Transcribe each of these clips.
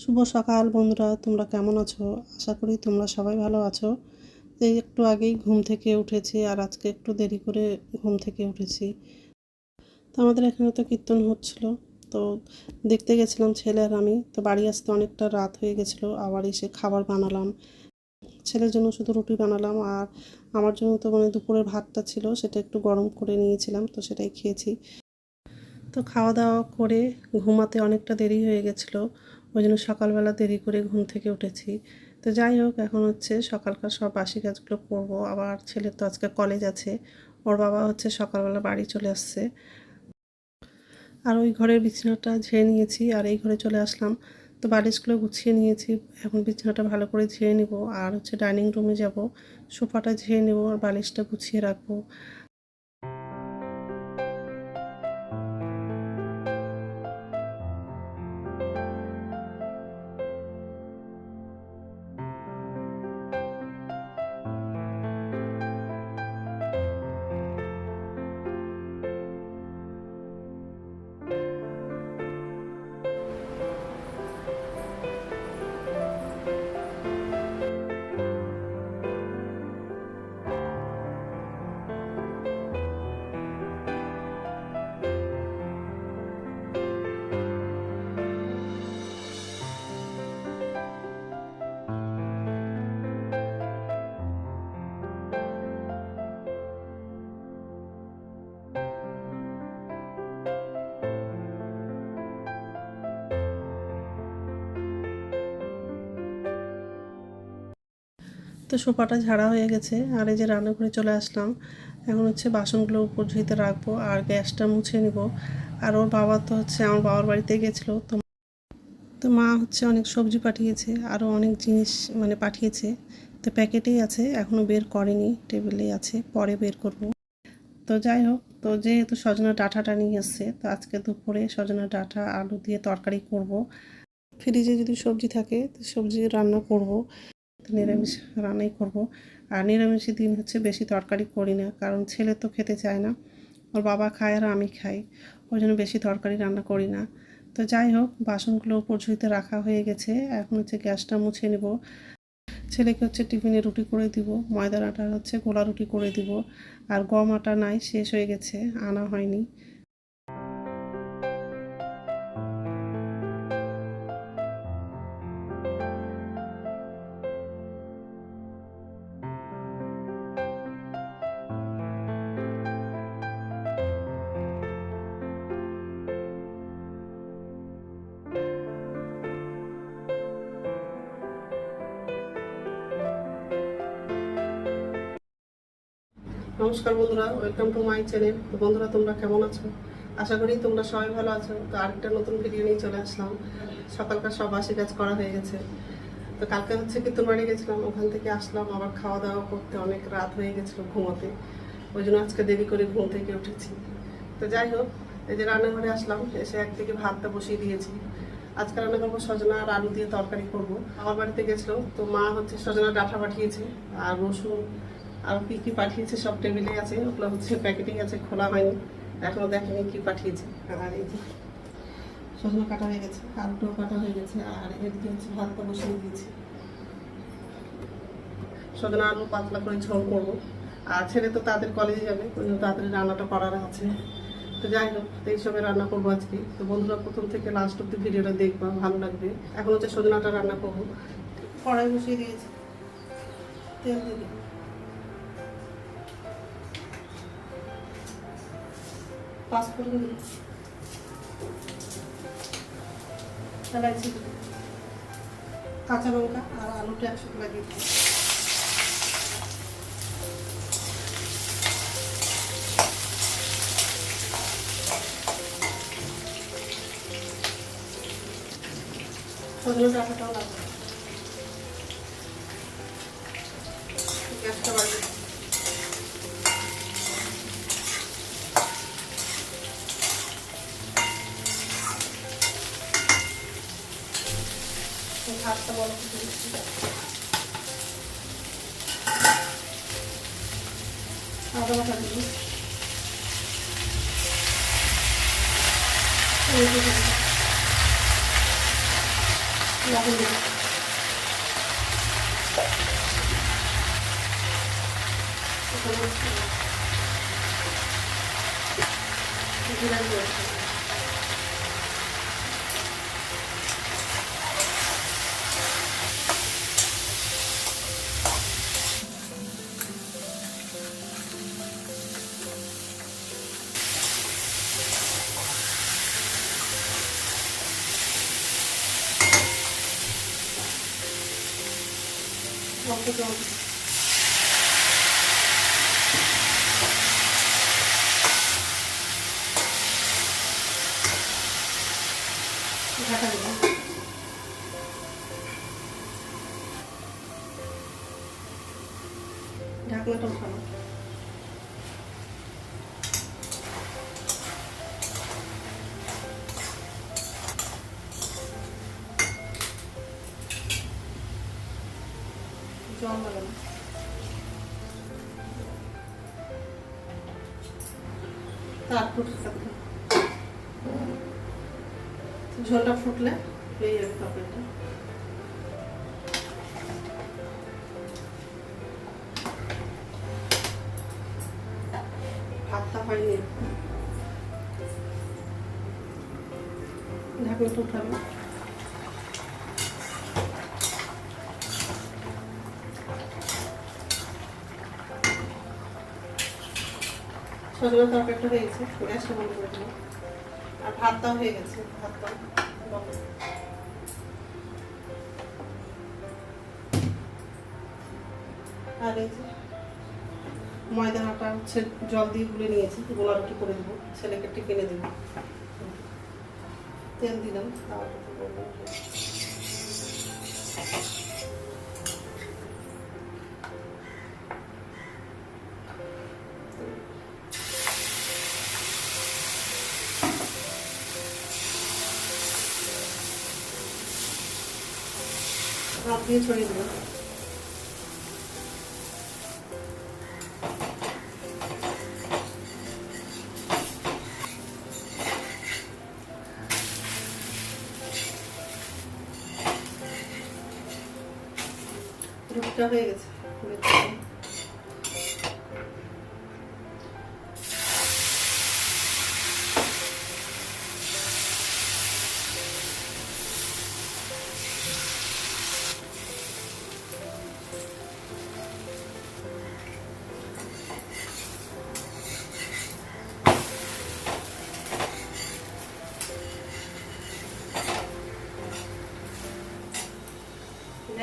শুভ সকাল বন্ধুরা, তোমরা কেমন আছো? আশা করি তোমরা সবাই ভালো আছো। তো একটু আগেই ঘুম থেকে উঠেছি আর আজকে একটু দেরি করে ঘুম থেকে উঠেছি। তো আমাদের এখানে তো কীর্তন হচ্ছিল। তো দেখতে গেছিলাম ছেলে আর আমি। তো বাড়ি আসতে অনেকটা রাত হয়ে গেছিল, আবার এসে খাবার বানালাম। ছেলের জন্য শুধু রুটি বানালাম আর আমার জন্য তো মানে দুপুরের ভাতটা ছিল, সেটা একটু গরম করে নিয়েছিলাম, তো সেটাই খেয়েছি। তো খাওয়া দাওয়া করে ঘুমাতে অনেকটা দেরি হয়ে গেছিল। ওই জন্য সকালবেলা দেরি করে ঘুম থেকে উঠেছি। তো যাই হোক, এখন হচ্ছে সকালকার সব বাসি কাজগুলো করব। আবার ছেলের তো আজকে কলেজ আছে, ওর বাবা হচ্ছে সকালবেলা বাড়ি চলে আসছে। আর ওই ঘরের বিছানাটা ঝেড়ে নিয়েছি, আর এই ঘরে চলে আসলাম। তো বালিশগুলো গুছিয়ে নিয়েছি, এখন বিছানাটা ভালো করে ঝেড়ে নেব। আর হচ্ছে ডাইনিং রুমে যাব, সোফাটা ঝেড়ে নেব, আর বালিশটা গুছিয়ে রাখব। তো সোফাটা ঝাড়া হয়ে গেছে, আর এই যে রান্নাঘরে চলে আসলাম। এখন হচ্ছে বাসনগুলো উপর ঝুঁইতে রাখব আর গ্যাসটা মুছে নিব। আর ওর বাবা তো হচ্ছে আমার বাবার বাড়িতে গেছিল, তো তো মা হচ্ছে অনেক সবজি পাঠিয়েছে, আরও অনেক জিনিস মানে পাঠিয়েছে। তো প্যাকেটেই আছে, এখনও বের করেনি, টেবিলেই আছে, পরে বের করব। তো যাই হোক, তো যেহেতু সজনা ডাঁটাটা নিয়ে এসছে, তো আজকে দুপুরে সজনা ডাঁটা, আলু দিয়ে তরকারি করব। ফ্রিজে যদি সবজি থাকে, তো সবজি রান্না করব। নিরামিষ রান্নাই করব। আর নিরামিষের দিন হচ্ছে বেশি তরকারি করি না, কারণ ছেলে তো খেতে চায় না। ওর বাবা খায় আর আমি খাই, ওই জন্য বেশি তরকারি রান্না করি না। তো যাই হোক, বাসনগুলো উপর ঝুঁইতে রাখা হয়ে গেছে, এখন হচ্ছে গ্যাসটা মুছে নেব। ছেলেকে হচ্ছে টিফিনে রুটি করে দিব, ময়দার আটা হচ্ছে গোলা রুটি করে দিব, আর গম আটা নাই, শেষ হয়ে গেছে, আনা হয়নি। নমস্কার বন্ধুরা ওয়েলকাম টু মাই চ্যানেল তো বন্ধুরা, তোমরা কেমন আছো? আশা করি তোমরা সবাই ভালো আছো। তো আরেকটা নতুন ভিডিও নিয়ে চলে আসলাম। সকালকার সব বাসি কাজ করা হয়ে গেছে। তো কালকে হচ্ছে কীর্তন বাড়ি গেছিলাম, ওখান থেকে আসলাম, আবার খাওয়া দাওয়া করতে অনেক রাত হয়ে গেছিল ঘুমোতে। ওই জন্য আজকে দেরি করে ঘুম থেকে উঠেছি। তো যাই হোক, এই যে রান্নাঘরে আসলাম, এসে একদিকে ভাতটা বসিয়ে দিয়েছি। আজকে রান্না করব সজনা আর আলু দিয়ে তরকারি করব। আমার বাড়িতে গেছিল, তো মা হচ্ছে সজনা ডাঁটা পাঠিয়েছে, আর রসুন আর কি কি পাঠিয়েছে সব টেবিলে আছে, ওগুলো হচ্ছে প্যাকেটিং আছে, খোলা হয়নি, এখনও দেখেনি কি পাঠিয়েছে। আর এই যে সজনা কাটা হয়ে গেছে আলুটাও কাটা হয়ে গেছে, আর এদিকে হচ্ছে ভাতটা বসিয়ে দিয়েছি। সজনা আলু পাতলা করে ঝোল করব। আর ছেলে তো তাদের কলেজে যাবে তাড়াতাড়ি রান্নাটা করার আছে। তো যাই হোক এইসবে রান্না করব আজকে। তো বন্ধুরা, প্রথম থেকে লাস্ট অব্দি ভিডিওটা দেখবা, ভালো লাগবে। এখন হচ্ছে সজনাটা রান্না করব। কড়াই বসিয়ে দিয়েছি, তেল দিয়ে পাঁচফোড়ন দিই এলাচি কাঁচা লঙ্কা আর আলুটা একসাথে লাগিয়ে দিই সজনে ডাঁটাটাও লাগবে। গ্যাসটা বাড়িয়ে ভাতটা বড় করে দিচ্ছি আদা বাটা দিবো অল্প জল দিবো। লাগানো তারপর ঝোলটা ফুটলে হয়ে যাবে তরকারিটা ভাতটা হয়নি। ঢাকনাটা উঠাবে হয়ে করে হয়ে গেছে। আর ময়দা আটা হচ্ছে, জল দিয়ে গুলে নিয়েছি গোলা রুটি করে দেবো, ছেলেকে টিফিনে দেবো। তেল দিলাম তাওয়াটাতে হাত দিয়ে ছড়িয়ে দেবো রুটিটা হয়ে গেছে।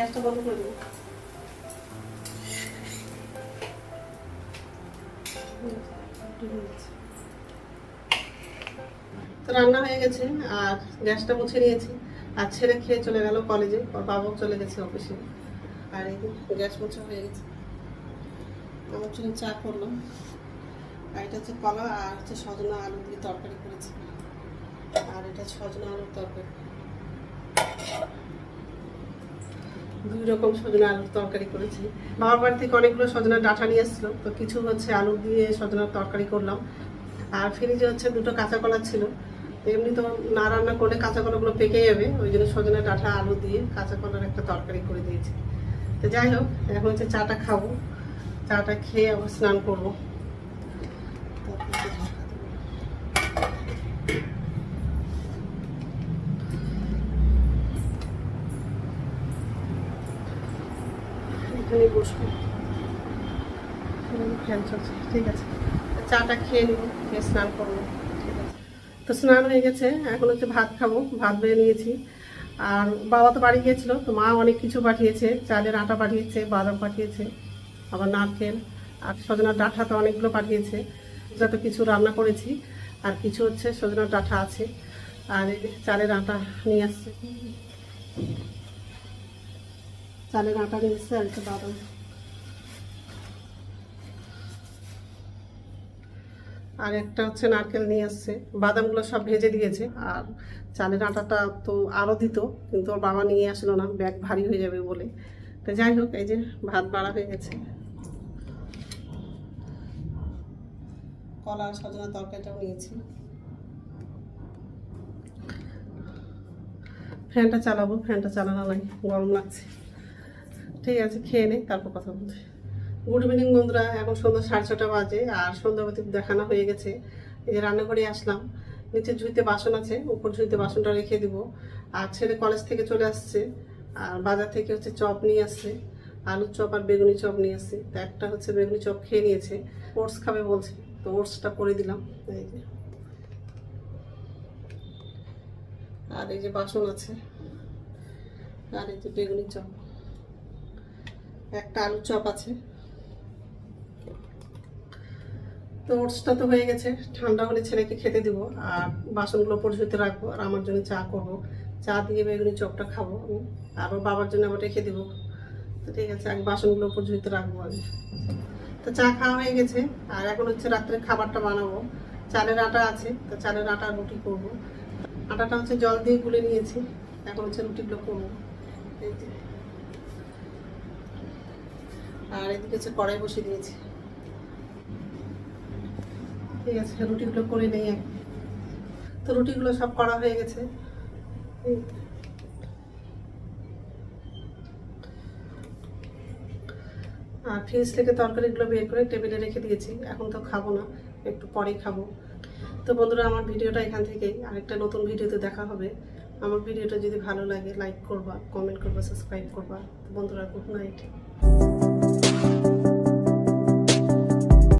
গ্যাসটা বন্ধ করে দেবো। তো রান্না হয়ে গেছে, আর গ্যাসটা মুছে নিয়েছি। আর ছেলে খেয়ে চলে গেল কলেজে, ওর বাবাও চলে গেছে অফিসে। আর এই গ্যাস মোছা হয়ে গেছে। আমার জন্য চা করলাম। আর এটা হচ্ছে কলা আর হচ্ছে সজনা আলু দিয়ে তরকারি করেছি। আর এটা সজনা আলুর তরকারি। দুই রকম সজনা আলুর তরকারি করেছি। বাবার বাড়ি থেকে অনেকগুলো সজনা ডাটা নিয়ে এসেছিল। তো কিছু হচ্ছে আলু দিয়ে সজনার তরকারি করলাম। আর ফ্রিজে হচ্ছে দুটো কাঁচা কলা ছিল। এমনি তো না রান্না করলে কাঁচা কলাগুলো পেকে যাবে। ওই জন্য সজনা ডাঁটা, আলু দিয়ে কাঁচা কলার একটা তরকারি করে দিয়েছি। তো যাই হোক, এখন হচ্ছে চাটা খাব। চাটা খেয়ে আবার স্নান করব তারপর হচ্ছে ঢাকা দেবো। এখানে বসবো। ফ্যান চলছে ঠিক আছে। চাটা খেয়ে নেব খেয়ে স্নান করব ঠিক আছে। তো স্নান হয়ে গেছে এখন হচ্ছে ভাত খাব ভাত বেড়ে নিয়েছি। আর বাবা তো বাড়ি গিয়েছিল তো মা অনেক কিছু পাঠিয়েছে চালের আটা পাঠিয়েছে বাদাম পাঠিয়েছে আবার নারকেল আর সজনার ডাঁটা তো অনেকগুলো পাঠিয়েছে। যত কিছু রান্না করেছি আর কিছু হচ্ছে সজনার ডাঁটা আছে আর চালের আটা নিয়ে আসছে। চালের আটা নিয়ে এসছে আর একটা বাদাম আর একটা হচ্ছে নারকেল নিয়ে আসছে। বাদামগুলো সব ভেজে দিয়েছে। আর চালের আটাটা তো আরও দিত, কিন্তু ওর বাবা নিয়ে আসলো না, ব্যাগ ভারী হয়ে যাবে বলে। তো যাই হোক, এই যে ভাত বাড়া হয়ে গেছে। কলা সজনা তরকারিটাও নিয়েছি। ফ্যানটা চালাবো, ফ্যানটা চালানো নাই, গরম লাগছে। ঠিক আছে খেয়ে নেই তারপর কথা বলছি। গুড ইভিনিং বন্ধুরা, এখন সন্ধ্যা সাড়ে ছটা বাজে আর সন্ধ্যাবতী দেখানো হয়ে গেছে। এই যে রান্নাঘরে আসলাম, নিচে ঝুঁইতে বাসন আছে, উপর ঝুঁইতে বাসনটা রেখে দিব। আর ছেলে কলেজ থেকে চলে আসছে, আর বাজার থেকে হচ্ছে চপ নিয়ে আসছে, আলুর চপ আর বেগুনি চপ নিয়ে আসছে। তো একটা হচ্ছে বেগুনি চপ খেয়ে নিয়েছে, ওটস খাবে বলছে। তো ওটসটা করে দিলাম, এই যে। আর এই যে বাসন আছে, আর এই যে বেগুনি চপ। একটা আলুর চপ আছে। তো ওটসটা তো হয়ে গেছে। ঠান্ডা হলে ছেলেকে খেতে দিব। আর বাসনগুলো পরিশুতে রাখব। আর আমার জন্য চা করব। চা দিয়ে বেগুনি চপটা খাব আমি। আর বাবার জন্য আবার রেখে দিব। তো ঠিক আছে এক বাসনগুলো পরিশুতে রাখব আমি। তো চা খাওয়া হয়ে গেছে। আর এখন হচ্ছে রাত্রে খাবারটা বানাবো। চালের আটা আছে। তো চালের আটা রুটি করব। আটাটা হচ্ছে জল দিয়ে গুলে নিয়েছি। এখন হচ্ছে রুটিগুলো করব। এই যে। আর এদিকে হচ্ছে কড়াই বসিয়ে দিয়েছি। ঠিক আছে, রুটিগুলো করে নেই তো রুটিগুলো সব করা হয়ে গেছে। আর ফ্রিজ থেকে তরকারিগুলো বের করে টেবিলে রেখে দিয়েছি। এখন তো খাব না, একটু পরেই খাব। তো বন্ধুরা, আমার ভিডিওটা এখান থেকেই। আরেকটা নতুন ভিডিওতে দেখা হবে। আমার ভিডিওটা যদি ভালো লাগে লাইক করবা কমেন্ট করবা সাবস্ক্রাইব করবা। বন্ধুরা গুড নাইট